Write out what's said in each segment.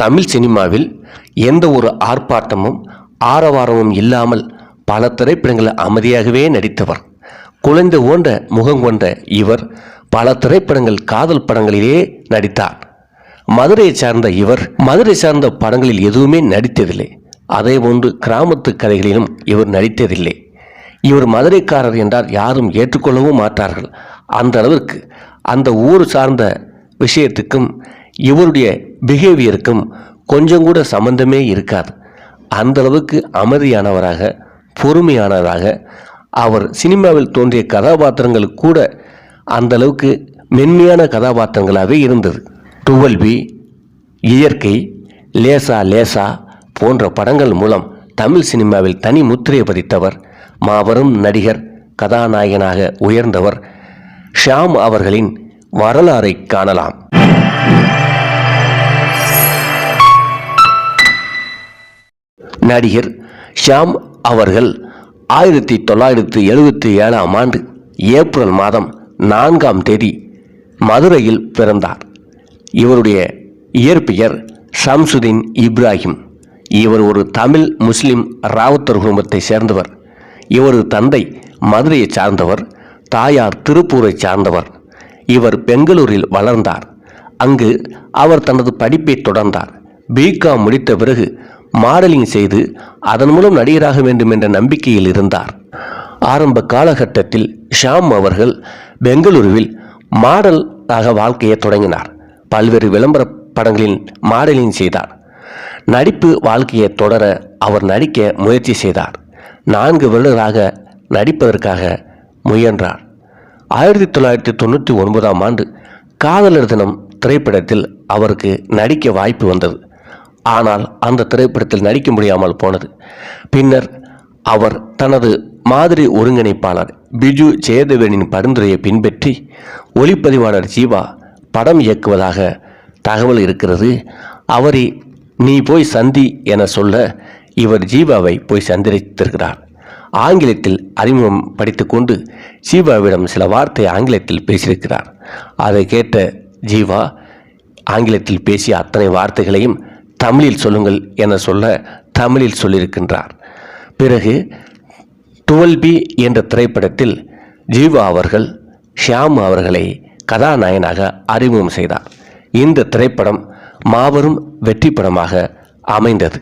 தமிழ் சினிமாவில் எந்த ஒரு ஆர்ப்பாட்டமும் ஆரவாரமும் இல்லாமல் பல திரைப்படங்களில் அமைதியாகவே நடித்தவர். குழந்தை ஓன்ற முகம் கொண்ட இவர் பல திரைப்படங்கள் காதல் படங்களிலே நடித்தார். மதுரையை சார்ந்த இவர் மதுரை சார்ந்த படங்களில் எதுவுமே நடித்ததில்லை. அதே போன்று கிராமத்து கதைகளிலும் இவர் நடித்ததில்லை. இவர் மதுரைக்காரர் என்றால் யாரும் ஏற்றுக்கொள்ளவும் மாட்டார்கள். அந்த அளவிற்கு அந்த ஊர் சார்ந்த விஷயத்துக்கும் இவருடைய பிஹேவியருக்கும் கொஞ்சம் கூட சம்பந்தமே இருக்காது. அந்த அளவுக்கு அமைதியானவராக பொறுமையானவராக அவர் சினிமாவில் தோன்றிய கதாபாத்திரங்கள் கூட அந்த அளவுக்கு மென்மையான கதாபாத்திரங்களாகவே இருந்தது. டுவெல் பி இயற்கை லேசா லேசா போன்ற படங்கள் மூலம் தமிழ் சினிமாவில் தனி முத்திரை பதித்தவர் மாபெரும் நடிகர் கதாநாயகனாக உயர்ந்தவர் ஷியாம் அவர்களின் வரலாறை காணலாம். நடிகர் ஷாம் அவர்கள் ஆயிரத்தி தொள்ளாயிரத்தி எழுபத்தி ஏழாம் ஆண்டு ஏப்ரல் மாதம் நான்காம் தேதி மதுரையில் பிறந்தார். இவருடைய இயற்பெயர் ஷம்சுதீன் இப்ராஹிம். இவர் ஒரு தமிழ் முஸ்லிம் ராவுத்தர் குடும்பத்தை சேர்ந்தவர். இவரது தந்தை மதுரையை சார்ந்தவர் தாயார் திருப்பூரை சார்ந்தவர். இவர் பெங்களூரில் வளர்ந்தார். அங்கு அவர் தனது படிப்பை தொடர்ந்தார். பிகாம் முடித்த பிறகு மாடலிங் செய்து அதன் மூலம் நடிகராக வேண்டும் என்ற நம்பிக்கையில் இருந்தார். ஆரம்ப காலகட்டத்தில் ஷாம் அவர்கள் பெங்களூருவில் மாடலாக வாழ்க்கையை தொடங்கினார். பல்வேறு விளம்பர படங்களில் மாடலிங் செய்தார். நடிப்பு வாழ்க்கையை தொடர அவர் நடிக்க முயற்சி செய்தார். நான்கு வருடங்களாக நடிப்பதற்காக முயன்றார். ஆயிரத்தி தொள்ளாயிரத்தி தொண்ணூற்றி ஒன்பதாம் ஆண்டு காதலர் தினம் திரைப்படத்தில் அவருக்கு நடிக்க வாய்ப்பு வந்தது. ஆனால் அந்த திரைப்படத்தில் நடிக்க முடியாமல் போனது. பின்னர் அவர் தனது மாதிரி ஒருங்கிணைப்பாளர் பிஜு ஜெயதேவனின் பரிந்துரையை பின்பற்றி ஒளிப்பதிவாளர் ஜீவா படம் இயக்குவதாக தகவல் இருக்கிறது. அவரை நீ போய் சந்தி என சொல்ல இவர் ஜீவாவை போய் சந்தித்திருக்கிறார். ஆங்கிலத்தில் அறிமுகம் படித்துக்கொண்டு ஜீவாவிடம் சில வார்த்தை ஆங்கிலத்தில் பேசியிருக்கிறார். அதை கேட்ட ஜீவா ஆங்கிலத்தில் பேசிய அத்தனை வார்த்தைகளையும் தமிழில் சொல்லுங்கள் என சொல்ல தமிழில் சொல்லியிருக்கின்றார். பிறகு டுவெல் பி என்ற திரைப்படத்தில் ஜீவா அவர்கள் ஷியாம் அவர்களை கதாநாயகனாக அறிமுகம் செய்தார். இந்த திரைப்படம் மாபெரும் வெற்றி படமாக அமைந்தது.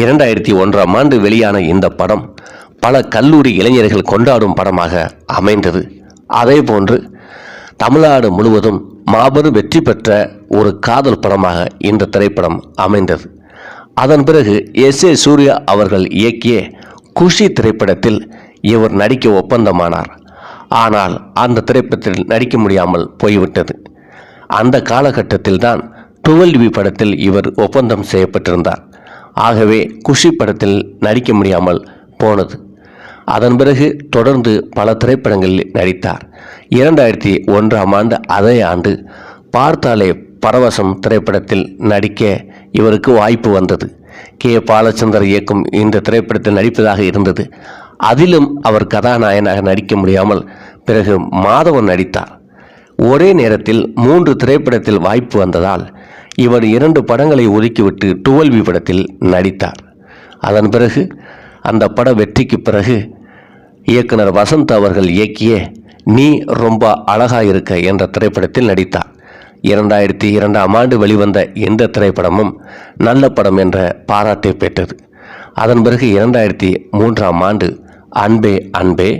இரண்டாயிரத்தி ஒன்றாம் ஆண்டு வெளியான இந்த படம் பல கல்லூரி இளைஞர்கள் கொண்டாடும் படமாக அமைந்தது. அதேபோன்று தமிழ்நாடு முழுவதும் மாபெரும் வெற்றி பெற்ற ஒரு காதல் படமாக இந்த திரைப்படம் அமைந்தது. அதன் பிறகு எஸ் ஏ சூர்யா அவர்கள் இயக்கிய குஷி திரைப்படத்தில் இவர் நடிக்க ஒப்பந்தமானார். ஆனால் அந்த திரைப்படத்தில் நடிக்க முடியாமல் போய்விட்டது. அந்த காலகட்டத்தில் தான் டுவெல் பி படத்தில் இவர் ஒப்பந்தம் செய்யப்பட்டிருந்தார். ஆகவே குஷி படத்தில் நடிக்க முடியாமல் போனது. அதன் பிறகு தொடர்ந்து பல திரைப்படங்களில் நடித்தார். இரண்டாயிரத்தி ஒன்றாம் ஆண்டு அதே ஆண்டு பார்த்தாலே பரவசம் திரைப்படத்தில் நடிக்க இவருக்கு வாய்ப்பு வந்தது. கே. பாலச்சந்தர் இயக்கும் இந்த திரைப்படத்தில் நடிப்பதாக இருந்தது. அதிலும் அவர் கதாநாயகனாக நடிக்க முடியாமல் பிறகு மாதவன் நடித்தார். ஒரே நேரத்தில் மூன்று திரைப்படத்தில் வாய்ப்பு வந்ததால் இவர் இரண்டு படங்களை ஒதுக்கிவிட்டு டுவல்வி படத்தில் நடித்தார். அதன் பிறகு அந்த பட வெற்றிக்கு பிறகு இயக்குனர் வசந்த் அவர்கள் இயக்கிய நீ ரொம்ப அழகா இருக்க என்ற திரைப்படத்தில் நடித்தார். இரண்டாயிரத்தி இரண்டாம் ஆண்டு வெளிவந்த எந்த திரைப்படமும் நல்ல படம் என்ற பாராட்டை பெற்றது. அதன் பிறகு இரண்டாயிரத்தி மூன்றாம் ஆண்டு அன்பே அன்பே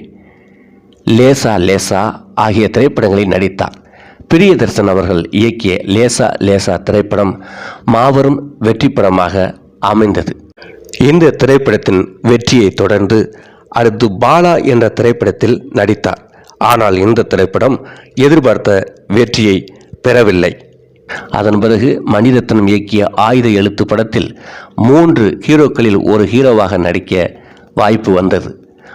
லேசா லேசா ஆகிய திரைப்படங்களில் நடித்தார். பிரியதர்சன் அவர்கள் இயக்கிய லேசா லேசா திரைப்படம் மாபெரும் வெற்றி படமாக அமைந்தது. இந்த திரைப்படத்தின் வெற்றியை தொடர்ந்து அடுத்து பாலா என்ற திரைப்படத்தில் நடித்தார். ஆனால் இந்த திரைப்படம் எதிர்பார்த்த வெற்றியை பெறவில்லை. அதன் பிறகு மணிரத்னம் இயக்கிய ஆயுத எழுத்து படத்தில் மூன்று ஹீரோக்களில் ஒரு ஹீரோவாக நடிக்க வாய்ப்பு வந்தது.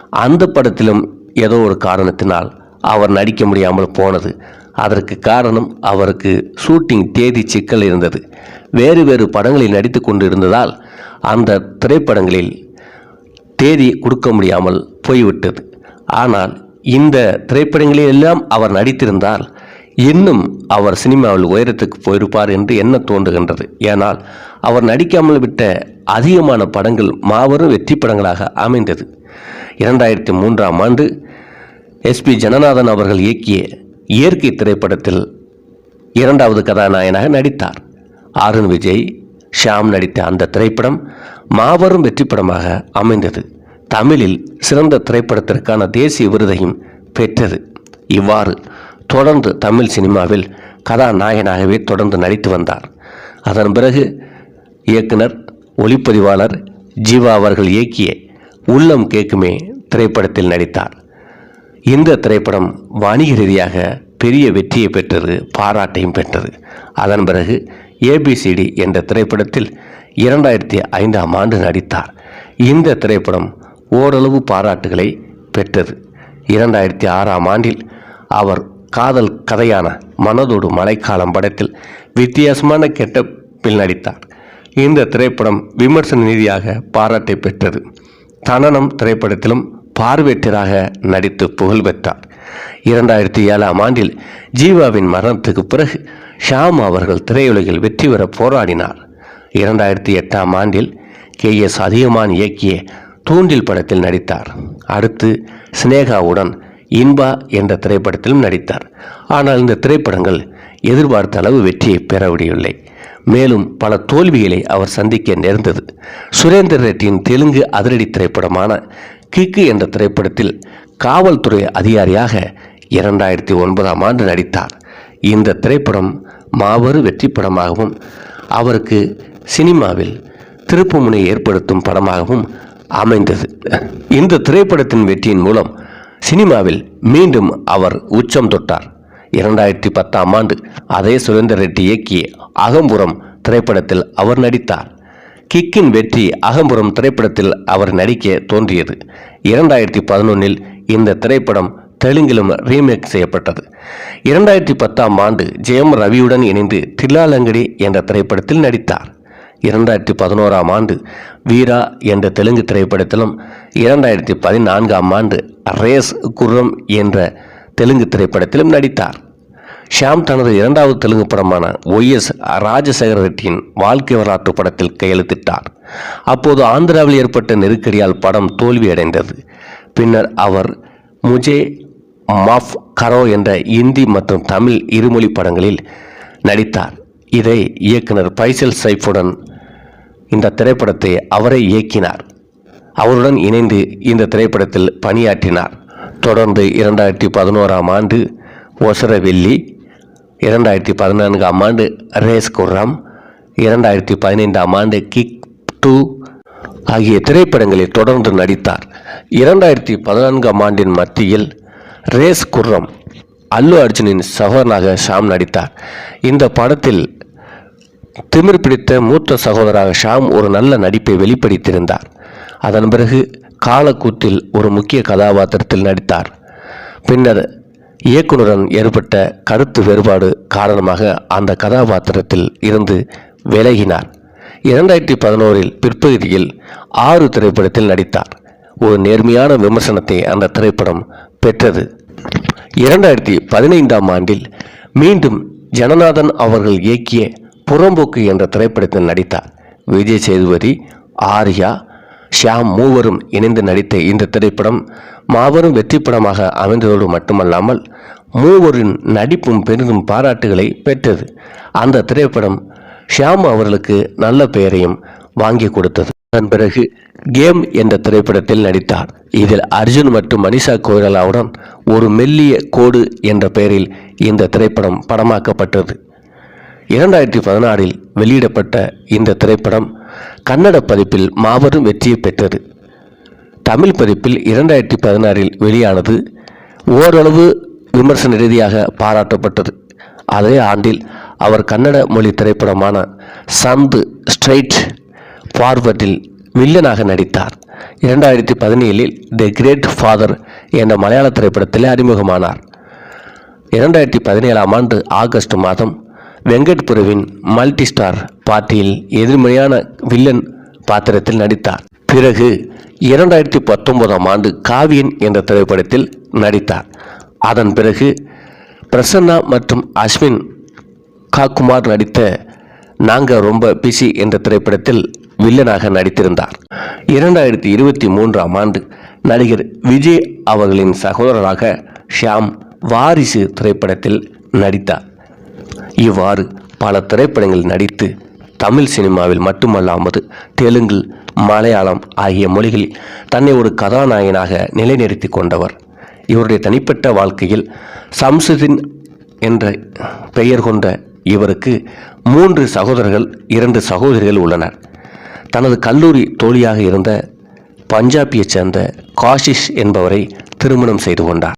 அந்த படத்திலும் ஏதோ ஒரு காரணத்தினால் அவர் நடிக்க முடியாமல் போனது. அதற்கு காரணம் அவருக்கு ஷூட்டிங் தேதி சிக்கல் இருந்தது. வேறு வேறு படங்களில் நடித்து கொண்டிருந்ததால் அந்த திரைப்படங்களில் தேதி கொடுக்க முடியாமல் போய்விட்டது. ஆனால் இந்த திரைப்படங்களில் எல்லாம் அவர் நடித்திருந்தால் இன்னும் அவர் சினிமாவில் உயரத்துக்கு போயிருப்பார் என்று என்ன தோன்றுகின்றது. ஏனால் அவர் நடிக்காமல் விட்ட அதிகமான படங்கள் மாபெரும் வெற்றி படங்களாக அமைந்தது. இரண்டாயிரத்தி மூன்றாம் ஆண்டு எஸ்பி ஜனநாதன் அவர்கள் இயக்கிய இயற்கை திரைப்படத்தில் இரண்டாவது கதாநாயகனாக நடித்தார். ஆருண் விஜய் ஷியாம் நடித்த அந்த திரைப்படம் மாபெரும் வெற்றிப்படமாக அமைந்தது. தமிழில் சிறந்த திரைப்படத்திற்கான தேசிய விருதையும் பெற்றது. இவ்வாறு தொடர்ந்து தமிழ் சினிமாவில் கதாநாயகனாகவே தொடர்ந்து நடித்து வந்தார். அதன் பிறகு இயக்குனர் ஒளிப்பதிவாளர் ஜீவா அவர்கள் இயக்கிய உள்ளம் கேட்குமே திரைப்படத்தில் நடித்தார். இந்த திரைப்படம் வணிக ரீதியாக பெரிய வெற்றியை பெற்றது பாராட்டையும் பெற்றது. அதன் பிறகு ஏபிசிடி என்ற திரைப்படத்தில் இரண்டாயிரத்தி ஐந்தாம் ஆண்டு நடித்தார். இந்த திரைப்படம் ஓரளவு பாராட்டுகளை பெற்றது. இரண்டாயிரத்தி ஆறாம் ஆண்டில் அவர் காதல் கதையான மனதோடு மழைக்காலம் படத்தில் வித்தியாசமான கெட்டப்பில் நடித்தார். இந்த திரைப்படம் விமர்சன ரீதியாக பாராட்டை பெற்றது. தனனம் திரைப்படத்திலும் பார்வையற்றராக நடித்து புகழ் பெற்றார் இரண்டாயிரத்தி ஏழாம் ஆண்டில் ஜீவாவின் மரணத்துக்கு பிறகு ஷாம் அவர்கள் திரையுலகில் வெற்றி பெற போராடினார். இரண்டாயிரத்தி எட்டாம் ஆண்டில் கே. எஸ். அதிகமான் இயக்கிய தூண்டில் படத்தில் நடித்தார். அடுத்து சினேகாவுடன் இன்பா என்ற திரைப்படத்திலும் நடித்தார். ஆனால் இந்த திரைப்படங்கள் எதிர்பார்த்த அளவு வெற்றியை பெறவிடவில்லை. மேலும் பல தோல்விகளை அவர் சந்திக்க நேர்ந்தது. சுரேந்தர் ரெட்டியின் தெலுங்கு அதிரடி திரைப்படமான கிக்கு என்ற திரைப்படத்தில் காவல்துறை அதிகாரியாக இரண்டாயிரத்தி ஒன்பதாம் ஆண்டு நடித்தார். இந்த திரைப்படம் மாபெரும் வெற்றி படமாகவும் அவருக்கு சினிமாவில் திருப்புமுனை ஏற்படுத்தும் படமாகவும் அமைந்தது. இந்த திரைப்படத்தின் வெற்றியின் மூலம் சினிமாவில் மீண்டும் அவர் உச்சம் தொட்டார். இரண்டாயிரத்தி பத்தாம் ஆண்டு அதே சுரேந்தர் ரெட்டி இயக்கிய அகம்புறம் திரைப்படத்தில் அவர் நடித்தார். கிக்கின் வெற்றி அகம்புறம் திரைப்படத்தில் அவர் நடிக்க தோன்றியது. இரண்டாயிரத்தி பதினொன்னில் இந்த திரைப்படம் தெலுங்கிலும் ரீமேக் செய்யப்பட்டது. இரண்டாயிரத்தி பத்தாம் ஆண்டு ஜெயம் ரவியுடன் இணைந்து தில்லாலங்கடி என்ற திரைப்படத்தில் நடித்தார். இரண்டாயிரத்தி பதினோராம் ஆண்டு வீரா என்ற தெலுங்கு திரைப்படத்திலும் இரண்டாயிரத்தி பதினான்காம் ஆண்டு ரேஸ் குர்ரம் என்ற தெலுங்கு திரைப்படத்திலும் நடித்தார். ஷியாம் தனது இரண்டாவது தெலுங்கு படமான ஒய்எஸ் ராஜசேகர ரெட்டியின் வாழ்க்கை வரலாற்று படத்தில் கையெழுத்திட்டார். அப்போது ஆந்திராவில் ஏற்பட்ட நெருக்கடியால் படம் தோல்வியடைந்தது. பின்னர் அவர் முஜே மாஃப் கரோ என்ற இந்தி மற்றும் தமிழ் இருமொழி படங்களில் நடித்தார். இதை இயக்குனர் பைசல் சைஃபுடன் இந்த திரைப்படத்தை அவரே இயக்கினார். அவருடன் இணைந்து இந்த திரைப்படத்தில் பணியாற்றினார். தொடர்ந்து இரண்டாயிரத்தி பதினோராம் ஆண்டு ஒசரவெல்லி இரண்டாயிரத்தி பதினான்காம் ஆண்டு ரேஸ் குர்ரம் இரண்டாயிரத்தி பதினைந்தாம் ஆண்டு கிக் டூ ஆகிய திரைப்படங்களில் தொடர்ந்து நடித்தார். இரண்டாயிரத்தி பதினான்காம் ஆண்டின் மத்தியில் ரேஸ் குர்ரம் அல்லு அர்ஜுனின் சகோதரனாக ஷாம் நடித்தார். இந்த படத்தில் திமிர் பிடித்த மூத்த சகோதராக ஷாம் ஒரு நல்ல நடிப்பை வெளிப்படுத்தியிருந்தார். அதன் பிறகு காலக்கூத்தில் ஒரு முக்கிய கதாபாத்திரத்தில் நடித்தார். பின்னர் இயக்குனருடன் ஏற்பட்ட கருத்து வேறுபாடு காரணமாக அந்த கதாபாத்திரத்தில் இருந்து விலகினார். இரண்டாயிரத்தி பதினோரில் பிற்பகுதியில் ஆறு திரைப்படத்தில் நடித்தார். ஒரு நேர்மையான விமர்சனத்தை அந்த திரைப்படம் பெற்றது. இரண்டாயிரத்தி பதினைந்தாம் ஆண்டில் மீண்டும் ஜனநாதன் அவர்கள் இயக்கிய புறம்போக்கு என்ற திரைப்படத்தில் நடித்தார். விஜய் சேதுபதி ஆர்யா ஷியாம் மூவரும் இணைந்து நடித்த இந்த திரைப்படம் மாபெரும் வெற்றி படமாக அமைந்ததோடு மட்டுமல்லாமல் மூவரின் நடிப்பும் பெரிதும் பாராட்டுகளை பெற்றது. அந்த திரைப்படம் ஷியாம் அவர்களுக்கு நல்ல பெயரையும் வாங்கி கொடுத்தது. அதன் பிறகு கேம் என்ற திரைப்படத்தில் நடித்தார். இதில் அர்ஜுன் மற்றும் மனிஷா கோயிலாவுடன் ஒரு மெல்லிய கோடு என்ற பெயரில் இந்த திரைப்படம் படமாக்கப்பட்டது. இரண்டாயிரத்தி பதினாறில் வெளியிடப்பட்ட இந்த திரைப்படம் கன்னட பதிப்பில் மாபெரும் வெற்றியை பெற்றது. தமிழ் பதிப்பில் இரண்டாயிரத்தி பதினாறில் வெளியானது ஓரளவு விமர்சன ரீதியாக பாராட்டப்பட்டது. அதே ஆண்டில் அவர் கன்னட மொழி திரைப்படமான சந்து ஸ்ட்ரைட் ஃபார்வர்டில் வில்லனாக நடித்தார். இரண்டாயிரத்தி பதினேழில் தி கிரேட் ஃபாதர் என்ற மலையாள திரைப்படத்தில் அறிமுகமானார். இரண்டாயிரத்தி பதினேழாம் ஆண்டு ஆகஸ்ட் மாதம் வெங்கட்புருவின் மல்டி ஸ்டார் பார்ட்டியில் எதிர்மறையான வில்லன் பாத்திரத்தில் நடித்தார். பிறகு இரண்டாயிரத்தி பத்தொன்பதாம் ஆண்டு காவியன் என்ற திரைப்படத்தில் நடித்தார். அதன் பிறகு பிரசன்னா மற்றும் அஸ்வின் காக்குமார் நடித்த நாங்கள் ரொம்ப பிஸி என்ற திரைப்படத்தில் வில்லனாக நடித்திருந்தார். இரண்டாயிரத்தி இருபத்தி மூன்றாம் ஆண்டு நடிகர் விஜய் அவர்களின் சகோதரராக ஷியாம் வாரிசு திரைப்படத்தில் நடித்தார். இவ்வாறு பல திரைப்படங்களில் நடித்து தமிழ் சினிமாவில் மட்டுமல்லாமல் தெலுங்கு மலையாளம் ஆகிய மொழிகளில் தன்னை ஒரு கதாநாயகனாக நிலைநிறுத்தி கொண்டவர். இவருடைய தனிப்பட்ட வாழ்க்கையில் சம்சுதின் என்ற பெயர் கொண்ட இவருக்கு மூன்று சகோதரர்கள் இரண்டு சகோதரிகள் உள்ளனர். தனது கல்லூரி தோழியாக இருந்த பஞ்சாபியைச் சேர்ந்த காஷிஷ் என்பவரை திருமணம் செய்து கொண்டார்.